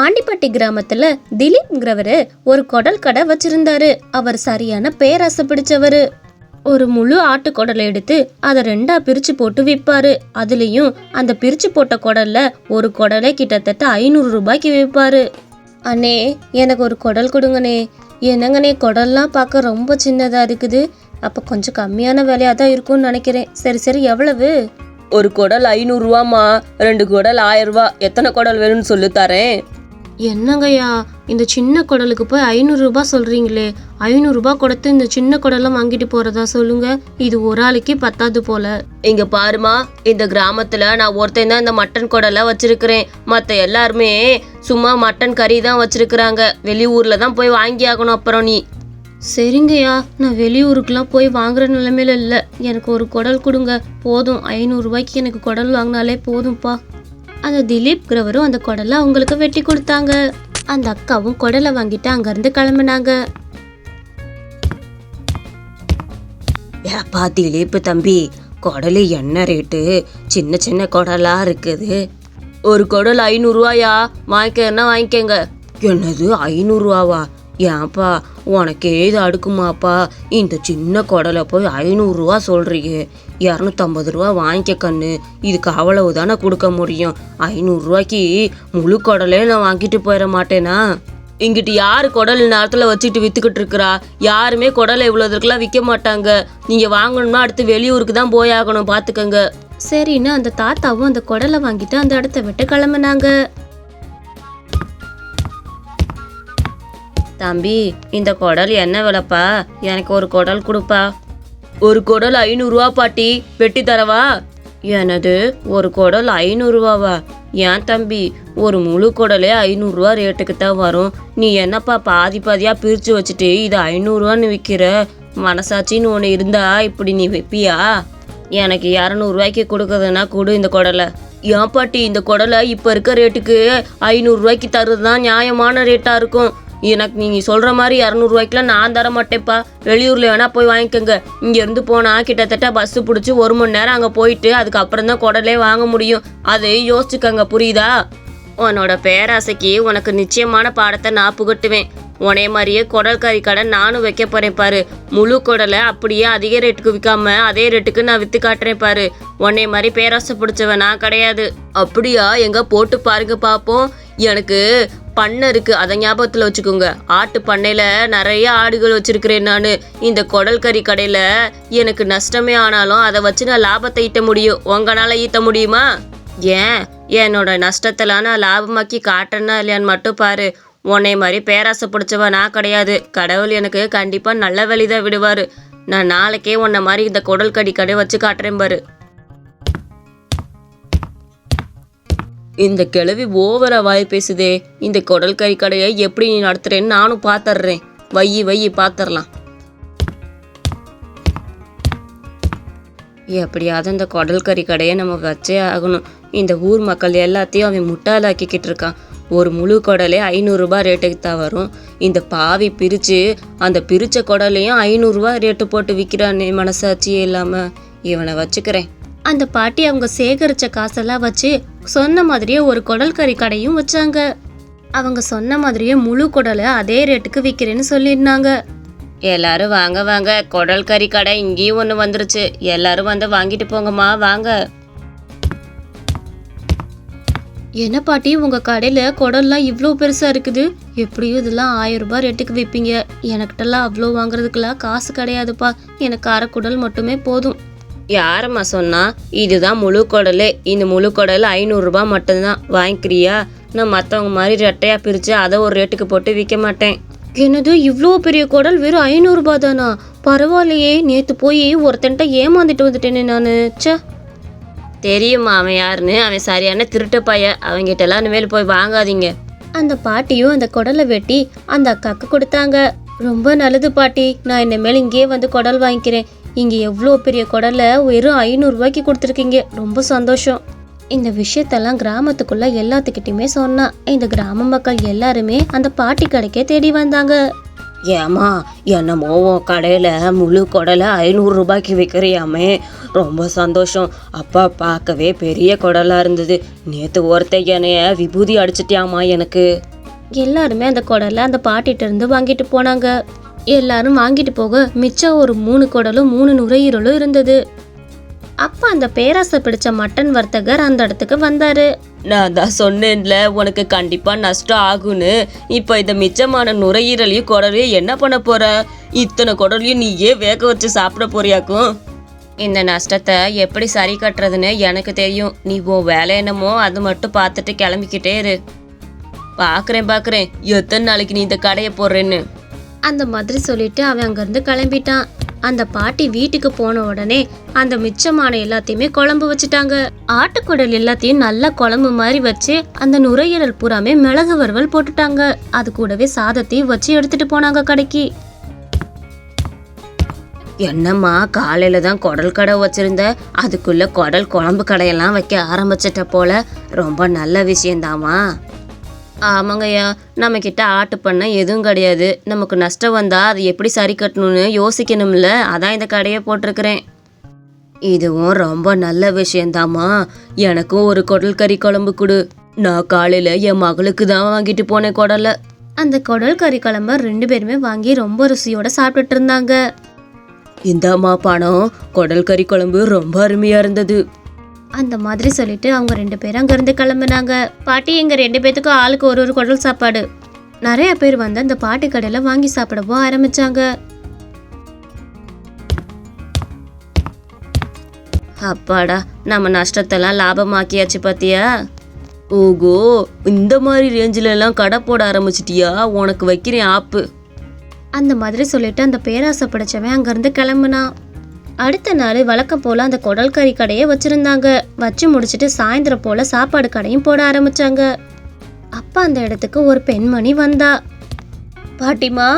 ஆண்டிப்பட்டி கிராமத்துல திலீப்ங்கிறவரு ஒரு குடல் கடை வச்சிருந்தாரு. அவர் சரியான பேராசை பிடிச்சவரு. ஒரு முழு ஆட்டு குடலை எடுத்து அதை ரெண்டா பிரிச்சு போட்டு விற்பாரு. அதுலயும் அந்த பிரிச்சு போட்ட குடல்ல ஒரு குடலை கிட்டத்தட்ட ஐநூறு ரூபாய்க்கு விற்பாரு. அண்ணே எனக்கு ஒரு குடல் கொடுங்கண்ணே. என்னங்கண்ணே குடல்லாம் பார்க்க ரொம்ப சின்னதா இருக்குது. அப்போ கொஞ்சம் கம்மியான விலையாக தான் இருக்கும்னு நினைக்கிறேன். சரி சரி எவ்வளவு? ஒரு குடல் ஐநூறுரூவாம்மா ரெண்டு குடல் ஆயிரம் ரூபா. எத்தனை குடல் வேணும்னு சொல்லி தரேன். என்னங்கய்யா இந்த சின்ன குடலுக்கு போய் ஐநூறுரூபா சொல்கிறீங்களே ஐநூறுரூபா கொடுத்து இந்த சின்ன குடலாம் வாங்கிட்டு போகிறதா சொல்லுங்க? இது ஒரு ஆளுக்கே பத்தாது போல. இங்க பாருமா இந்த கிராமத்துல நான் ஒருத்தன் தான் இந்த மட்டன் குடலை வச்சிருக்கிறேன். மத்த எல்லாருமே சும்மா மட்டன் கறி தான் வச்சிருக்கிறாங்க. வெளியூர்ல தான் போய் வாங்கி ஆகணும் அப்புறம் நீ. சரிங்கய்யா நான் வெளியூருக்குலாம் போய் வாங்குற நிலைமையில இல்லை. எனக்கு ஒரு குடல் கொடுங்க. போதும் ஐநூறுரூவாய்க்கு எனக்கு குடல் வாங்கினாலே போதும்ப்பா அந்த திலீப்ங்கிறவரும் அந்த குடலை அவங்களுக்கு வெட்டி கொடுத்தாங்க. அந்த அக்காவும் குடலை வாங்கிட்டு அங்கேருந்து கிளம்புனாங்க. ஏப்பா திலீப்பு தம்பி குடலு என்ன ரேட்டு? சின்ன சின்ன குடலா இருக்குது. ஒரு குடல் ஐநூறுரூவாயா வாங்கிக்கன்னா வாங்கிக்கங்க? என்னது ஐநூறுரூவாவா ஏன்ப்பா உனக்கே இது அடுக்குமாப்பா. இந்த சின்ன குடலை போய் ஐநூறுரூவா சொல்றீங்க இரநூத்தம்பது ரூபா வாங்கிக்க கண்ணு. இதுக்கு அவ்வளவு தானே கொடுக்க முடியும்? ஐநூறுரூவாய்க்கு முழு குடலே நான் வாங்கிட்டு போயிட மாட்டேனா? இங்கிட்டு யாரு குடல் நேரத்தில் வச்சுட்டு வித்துக்கிட்டு இருக்கிறா? யாருமே குடலை இவ்வளோதுக்கெல்லாம் விற்க மாட்டாங்க. நீங்கள் வாங்கணும்னா அடுத்து வெளியூருக்கு தான் போயாகணும் பார்த்துக்கங்க சரின்னு அந்த தாத்தாவும் அந்த குடலை வாங்கிட்டு அந்த இடத்த விட்டு கிளம்புனாங்க. தம்பி இந்த குடல் என்ன விலைப்பா? எனக்கு ஒரு குடல் கொடுப்பா. ஒரு குடல் ஐநூறுரூவா பாட்டி வெட்டி தரவா? எனது ஒரு குடல் ஐநூறுரூவாவா ஏன் தம்பி ஒரு முழு குடலே ஐநூறுரூவா ரேட்டுக்கு தான் வரும். நீ என்னப்பா பாதி பாதியாக பிரித்து வச்சுட்டு இது ஐநூறுரூவான்னு விற்கிற மனசாட்சின்னு ஒன்று இருந்தா இப்படி நீ வைப்பியா? எனக்கு இரநூறுவாய்க்கு கொடுக்குறதுன்னா கொடு இந்த குடலை. ஏன் பாட்டி இந்த குடலை இப்போ இருக்க ரேட்டுக்கு ஐநூறுரூவாய்க்கு தருது தான் நியாயமான ரேட்டாக இருக்கும். எனக்கு நீங்கள் சொல்கிற மாதிரி இரநூறுவாய்க்குலாம் நான் தர மாட்டேன்ப்பா. வெளியூரில் வேணால் போய் வாங்கிக்கோங்க. இங்கேருந்து போனால் கிட்டத்தட்ட பஸ்ஸு பிடிச்சி ஒரு மணி நேரம் அங்கே போயிட்டு அதுக்கப்புறம் தான் குடலே வாங்க முடியும். அதை யோசிச்சுக்கங்க புரியுதா? உன்னோட பேராசைக்கு உனக்கு நிச்சயமான பாடத்தை நான் புகட்டுவேன். உனே மாதிரியே குடல் கறி கடை நானும் வைக்க போறேன் பாரு. முழு குடலை அப்படியே அதிக ரேட்டுக்கு விற்காம அதே ரேட்டுக்கு நான் வித்து காட்டுறேன் பாரு. உன்னை மாதிரி பேராசை பிடிச்சவன் நான் கிடையாது. அப்படியா? எங்க போட்டு பாருங்க பாப்போம். எனக்கு பண்ணை இருக்கு. அதை ஞாபகத்தில் வச்சுக்கோங்க. ஆட்டு பண்ணையில் நிறைய ஆடுகள் வச்சிருக்கிறேன் நான். இந்த குடல் கறி கடையில் எனக்கு நஷ்டமே ஆனாலும் அதை வச்சு நான் லாபத்தை ஈட்ட முடியும். உங்களால் ஈட்ட முடியுமா? ஏன்? என்னோட நஷ்டத்தெல்லாம் நான் லாபமாக்கி காட்டுறேன்னா இல்லையான்னு மட்டும் பாரு. உன்னை மாதிரி பேராசை பிடிச்சவ நான் கிடையாது. கடவுள் எனக்கு கண்டிப்பாக நல்ல வழி தான் விடுவார். நான் நாளைக்கே உன்னை மாதிரி இந்த குடல் கடி கடை வச்சு காட்டுறேன் பாரு. இந்த கிழவி ஓவரா வாய் பேசுதே. இந்த குடல் கறி கடையை எப்படி நீ நடத்துறேன்னு நானும் பாத்துறேன் வையி வையி பார்த்துடலாம் எப்படியாவது இந்த குடல் கறி கடையை நம்ம வச்சே ஆகணும். இந்த ஊர் மக்கள் எல்லாத்தையும் அவன் முட்டாளாக்கிக்கிட்டு இருக்கான். ஒரு முழு குடலே ஐநூறுரூபா ரேட்டுக்கு தான் வரும். இந்த பாவி பிரித்து அந்த பிரித்த குடலையும் ஐநூறுரூவா ரேட்டு போட்டு விற்கிறானே மனசாட்சியே இல்லாமல் இவனை வச்சுக்கிறேன். அந்த பாட்டி அவங்க சேகரிச்ச காசெல்லாம் வச்சு சொன்ன மாதிரியே ஒரு குடல் கறி கடையும் வச்சாங்க. அவங்க சொன்ன மாதிரியே முழு குடலை அதே ரேட்டுக்கு விற்கிறேன்னு சொல்லியிருந்தாங்க. எல்லாரும் வாங்க வாங்க. குடல் கறி கடை இங்கேயும் ஒன்று வந்துருச்சு. எல்லாரும் வந்து வாங்கிட்டு போங்கம்மா வாங்க. என்ன பாட்டி உங்க கடையில குடல்லாம் இவ்வளோ பெருசா இருக்குது? எப்படியும் இதெல்லாம் ஆயிரம் ரூபாய் ரேட்டுக்கு விற்பீங்க எனக்கிட்டலாம் அவ்வளோ வாங்குறதுக்கெல்லாம் காசு கிடையாதுப்பா. எனக்கு அரை குடல் மட்டுமே போதும். யாரம்மா சொன்னா? இதுதான் முழு குடலே. இந்த முழு குடல் ஐநூறுரூபா மட்டும்தான் வாங்கிக்கிறியா? நான் மற்றவங்க மாதிரி ரெட்டையாக பிரித்து அதை ஒரு ரேட்டுக்கு போட்டு விற்க மாட்டேன். என்னது இவ்வளோ பெரிய குடல் வெறும் ஐநூறுரூபா தானா? பரவாயில்லையே நேற்று போய் ஒருத்தன்ட்ட ஏமாந்துட்டு வந்துட்டேனே நான். சே தெரியுமா அவன் யாருன்னு? அவன் சரியான திருட்டு பைய. அவங்கிட்ட எல்லாம் இனிமேல் போய் வாங்காதீங்க. அந்த பாட்டியும் அந்த குடலை வெட்டி அந்த அக்காக்கு கொடுத்தாங்க. ரொம்ப நல்லது பாட்டி. நான் இனிமேல் இங்கேயே வந்து குடல் வாங்கிக்கிறேன். இங்கே எவ்வளோ பெரிய குடலை வெறும் ஐநூறுரூவாய்க்கு கொடுத்துருக்கீங்க. ரொம்ப சந்தோஷம். இந்த விஷயத்தெல்லாம் கிராமத்துக்குள்ள எல்லாத்துக்கிட்டையுமே சொன்னா. இந்த கிராம மக்கள் எல்லாருமே அந்த பாட்டி கடைக்கே தேடி வந்தாங்க. ஏமா என்னமோ உன் கடையில் முழு குடலை ஐநூறு ரூபாய்க்கு விற்கிறியாமே ரொம்ப சந்தோஷம். அப்பா பார்க்கவே பெரிய குடலா இருந்தது. நேத்து ஒருத்தன் என்னைய விபூதி அடிச்சிட்டியாமா எனக்கு. எல்லாருமே அந்த குடலை அந்த பாட்டிட்ட இருந்து வாங்கிட்டு போனாங்க. எல்லாரும் வாங்கிட்டு போக மிச்சம் ஒரு மூணு குடலும் மூணு நுரையீரலும் இருந்தது. அப்ப அந்த பேராசை பிடிச்ச மட்டன் வர்த்தகர் அந்த இடத்துக்கு வந்தாரு. நான் தான் சொன்னேன்ல உனக்கு கண்டிப்பா நஷ்டம் ஆகும்னு. இப்போ இந்த மிச்சமான நுரையீரலையும் குடலையும் என்ன பண்ண போற? இத்தனை குடலையும் நீயே வேக வச்சு சாப்பிட போறியாக்கும்? இந்த நஷ்டத்தை எப்படி சரி கட்டுறதுன்னு எனக்கு தெரியும். நீ உன் வேலை என்னமோ அது மட்டும் பார்த்துட்டு கிளம்பிக்கிட்டே இரு. பார்க்குறேன் பார்க்குறேன். எத்தனை நாளைக்கு நீ இந்த கடையை போடுறேன்னு. அந்த மாதிரி சொல்லிட்டு அவன் அங்கேருந்து கிளம்பிட்டான். அந்த பாட்டி வீட்டுக்கு போன உடனே அந்த மிச்சமான எல்லாத்தையுமே குழம்பு வச்சுட்டாங்க. ஆட்டுக்குடல் எல்லாத்தையும் நல்லா குழம்பு மாதிரி வச்சு அந்த நுரையீரல் பூராமே மிளகு வறுவல் போட்டுட்டாங்க. அது கூடவே சாதத்தையும் வச்சு எடுத்துட்டு போனாங்க கடைக்கு. என்னம்மா காலையில தான் குடல் கடை வச்சிருந்த. அதுக்குள்ள குடல் குழம்பு கடையெல்லாம் வைக்க ஆரம்பிச்சிட்ட போல. ரொம்ப நல்ல விஷயந்தாம்மா. ஆமாங்கய்யா நம்ம கிட்ட ஆட்டு பண்ண எதுவும் கிடையாது. நமக்கு நஷ்டம் வந்தா அது எப்படி சரி கட்டணும்னு யோசிக்கணும்ல. அதான் இந்த கடையை போட்டிருக்கிறேன். இதுவும் ரொம்ப நல்ல விஷயந்தாம்மா. எனக்கும் ஒரு குடல் கறி குழம்பு கொடு. நான் காலையில என் மகளுக்கு தான் வாங்கிட்டு போனேன் குடலை. அந்த குடல் கறி குழம்ப ரெண்டு பேருமே வாங்கி ரொம்ப ருசியோட சாப்பிட்டுட்டு இருந்தாங்க. இந்தாம்மா பணம். குடல் கறி குழம்பு ரொம்ப அருமையா இருந்தது. அந்த மாதிரி சொல்லிட்டு அவங்க ரெண்டு பேரும் அங்கேருந்து கிளம்புனாங்க. பாட்டி எங்கள் ரெண்டு பேத்துக்கும் ஆளுக்கு ஒரு ஒரு குடல் சாப்பாடு. நிறைய பேர் வந்து அந்த பாட்டி கடையில் வாங்கி சாப்பிடவும் ஆரம்பிச்சாங்க. அப்பாடா நம்ம நஷ்டத்தெல்லாம் லாபமாக்கியாச்சு பார்த்தியா ஓகோ இந்த மாதிரி ரேஞ்சில எல்லாம் கடை போட ஆரம்பிச்சிட்டியா? உனக்கு வைக்கிறேன் ஆப்பு. அந்த மாதிரி சொல்லிட்டு அந்த பேராசை பிடிச்சவன் அங்கேருந்து கிளம்புனான். அடுத்த நாள் வழக்கம் போல அந்த குடல் கறி கடையை வச்சிருந்தாங்க. வச்சு முடிச்சுட்டு சாயந்தரம் போல சாப்பாடு கடையும் போட ஆரம்பிச்சாங்க. அப்பா அந்த இடத்துக்கு ஒரு பெண்மணி வந்தா. பாட்டிமா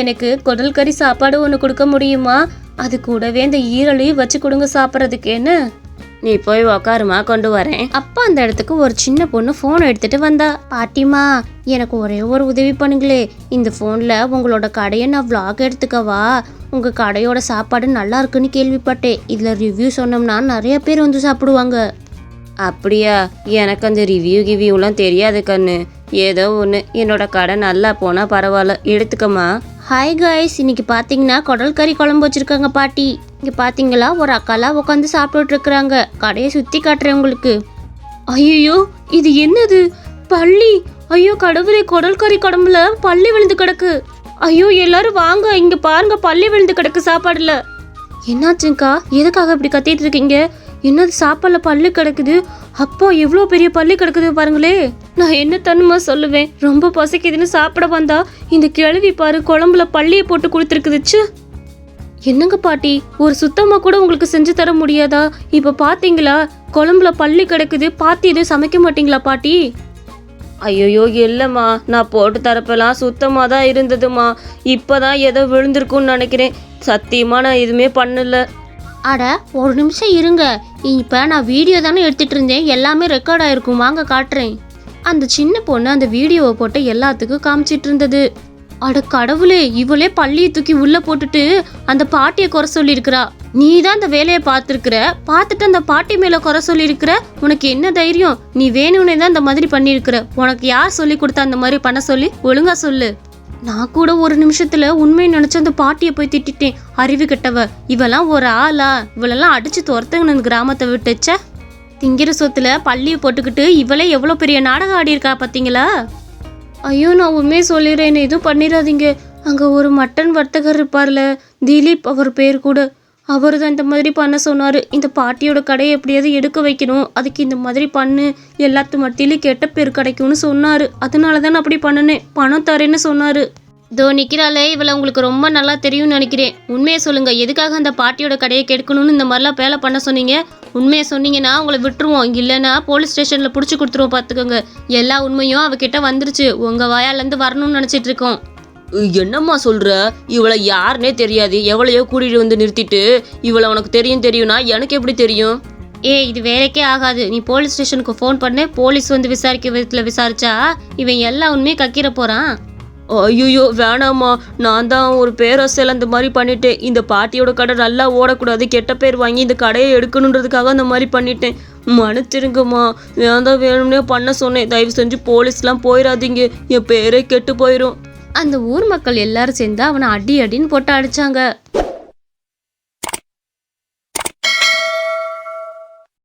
எனக்கு குடல் கறி சாப்பாடு ஒன்று கொடுக்க முடியுமா? அது கூடவே இந்த ஈரலையும் வச்சு கொடுங்க சாப்பிட்றதுக்கு என்ன? நீ போய் உக்காருமா கொண்டு வரேன். அப்பா அந்த இடத்துக்கு ஒரு சின்ன பொண்ணு ஃபோன் எடுத்துட்டு வந்தா. பாட்டிமா எனக்கு ஒரே ஒரு உதவி பண்ணுங்களே. இந்த ஃபோனில் உங்களோட கடையை நான் விளாக் எடுத்துக்கவா? உங்கள் கடையோட சாப்பாடு நல்லா இருக்குன்னு கேள்விப்பட்டேன். இதில் ரிவ்யூ சொன்னோம்னா நிறைய பேர் வந்து சாப்பிடுவாங்க. அப்படியா? எனக்கு அந்த ரிவ்யூ கிவ்யூலாம் தெரியாது கண்ணு. ஏதோ ஒன்று என்னோட கடை நல்லா போனால் பரவாயில்ல. எடுத்துக்கம்மா. ஹாய் காய்ஸ் இன்னைக்கு பார்த்தீங்கன்னா குடல் கறி குழம்பு வச்சிருக்காங்க பாட்டி. இங்கே பார்த்தீங்களா ஒரு அக்காலாம் உட்காந்து சாப்பிட்டுட்ருக்குறாங்க. கடையை சுற்றி காட்டுறவங்களுக்கு. ஐயோ இது என்னது? பள்ளி. ஐயோ கடவுளே குடல்கறி குடம்புல பள்ளி விழுந்து கிடக்கு. ஐயோ எல்லாரும் வாங்க. இங்கே பாருங்க பள்ளி விழுந்து கிடக்கு சாப்பாடுல. என்னாச்சுங்கக்கா எதுக்காக இப்படி கத்திட்டு இருக்கீங்க என்னது சாப்பாடுல பள்ளி கிடக்குது? அப்போ எவ்வளோ பெரிய பள்ளி கிடக்குது பாருங்களே. நான் என்ன தன்னுமா சொல்லுவேன்? ரொம்ப பசிக்குதுன்னு சாப்பிட வந்தா இந்த கிழவி பாரு குழம்புல பள்ளியை போட்டு கொடுத்துருக்குதுச்சு என்னங்க பாட்டி ஒரு சுத்தமா கூட உங்களுக்கு செஞ்சு தர முடியாதா? இப்ப பாத்தீங்களா குழம்புல பள்ளி கிடக்குது பாத்தி எதுவும் சமைக்க மாட்டீங்களா பாட்டி? ஐயோ இல்லைம்மா நான் போட்டு தரப்பெல்லாம் சுத்தமாக தான் இருந்ததுமா இப்போ தான் ஏதோ விழுந்திருக்குன்னு நினைக்கிறேன். சத்தியமாக நான் எதுவுமே பண்ணல. அட ஒரு நிமிஷம் இருங்க. இப்போ நான் வீடியோ தானே எடுத்துட்டு இருந்தேன். எல்லாமே ரெக்கார்ட் ஆயிருக்கும். வாங்க காட்டுறேன். அந்த சின்ன பொண்ணு அந்த வீடியோவை போட்டு எல்லாத்துக்கும் காமிச்சிட்டு இருந்தது. அட கடவுளே இவளே பள்ளியை தூக்கி உள்ள போட்டுட்டு அந்த பாட்டியை குறை சொல்லியிருக்கிறா. நீ தான் அந்த வேலையை பார்த்துருக்குற. பார்த்துட்டு அந்த பாட்டி மேல குறை சொல்லியிருக்கிற. உனக்கு என்ன தைரியம்? நீ வேணும்னே தான் இந்த மாதிரி பண்ணியிருக்கிற. உனக்கு யார் சொல்லி கொடுத்தா அந்த மாதிரி பண்ண சொல்லி ஒழுங்கா சொல்லு. நான் கூட ஒரு நிமிஷத்துல உண்மையை நினைச்சு அந்த பாட்டியை போய் திட்டிட்டேன். அறிவு கெட்டவ. இவெல்லாம் ஒரு ஆளா? இவளெல்லாம் அடிச்சு துரத்துங்க அந்த கிராமத்தை விட்டுச்ச? திங்கிற சொத்துல பள்ளியை போட்டுக்கிட்டு இவளே எவ்வளோ பெரிய நாடகம் ஆடியிருக்கா பார்த்தீங்களா ஐயோ நான் உண்மையை சொல்லிடுறேன். எதுவும் பண்ணிடாதீங்க. அங்கே ஒரு மட்டன் வர்த்தகர் இருப்பார்ல திலீப் அவர் பேர் கூட. அவர் தான் இந்த மாதிரி பண்ண சொன்னார். இந்த பாட்டியோட கடையை எப்படியாவது எடுக்க வைக்கணும். அதுக்கு இந்த மாதிரி பண்ணு. எல்லாத்து மத்தியிலும் கெட்ட பேர் கிடைக்கும்னு சொன்னார். அதனால தான் அப்படி பண்ணினேன். பணம் தரேன்னு சொன்னார். இதோ நிற்கிறாளே இவளை உங்களுக்கு ரொம்ப நல்லா தெரியும்னு நினைக்கிறேன். உண்மையை சொல்லுங்கள் எதுக்காக அந்த பாட்டியோட கடையை கெடுக்கணும்னு இந்த மாதிரிலாம் வேலை பண்ண சொன்னீங்க? உண்மையை சொன்னீங்கன்னா உங்களை விட்டுருவோம். இல்லைன்னா போலீஸ் ஸ்டேஷனில் பிடிச்சி கொடுத்துருவோம் பார்த்துக்கோங்க எல்லா உண்மையும் அவகிட்ட வந்துருச்சு. உங்கள் வாயாலேருந்து வரணும்னு நினச்சிட்டு இருக்கோம். என்னம்மா சொல்ற? இவளை யாருனே தெரியாது. எவளையோ கூட்டிட்டு வந்து நிறுத்திட்டு இவளை உனக்கு தெரியும் தெரியும்னா எனக்கு எப்படி தெரியும்? ஏ இது வேலைக்கே ஆகாது. நீ போலீஸ் ஸ்டேஷனுக்கு ஃபோன் பண்ணு. போலீஸ் வந்து விசாரிக்க விதத்தில் விசாரிச்சா இவன் எல்லா உண்மையும் கக்கிற போகிறான் ஐயோ வேணாம்மா. நான் தான் ஒரு பேராசையில் அந்த மாதிரி பண்ணிட்டேன். இந்த பாட்டியோட கடை நல்லா ஓடக்கூடாது. கெட்ட பேர் வாங்கி இந்த கடையை எடுக்கணுன்றதுக்காக அந்த மாதிரி பண்ணிட்டேன். மன்னிச்சிருங்கம்மா. நான் தான் வேணும்னே பண்ண சொன்னேன். தயவு செஞ்சு போலீஸ்லாம் போயிடாதீங்க என் பேரே கெட்டு போயிடும் அந்த ஊர் மக்கள் எல்லாரும் சேர்ந்து அவனை அடி அடின்னு போட்டு அடிச்சாங்க.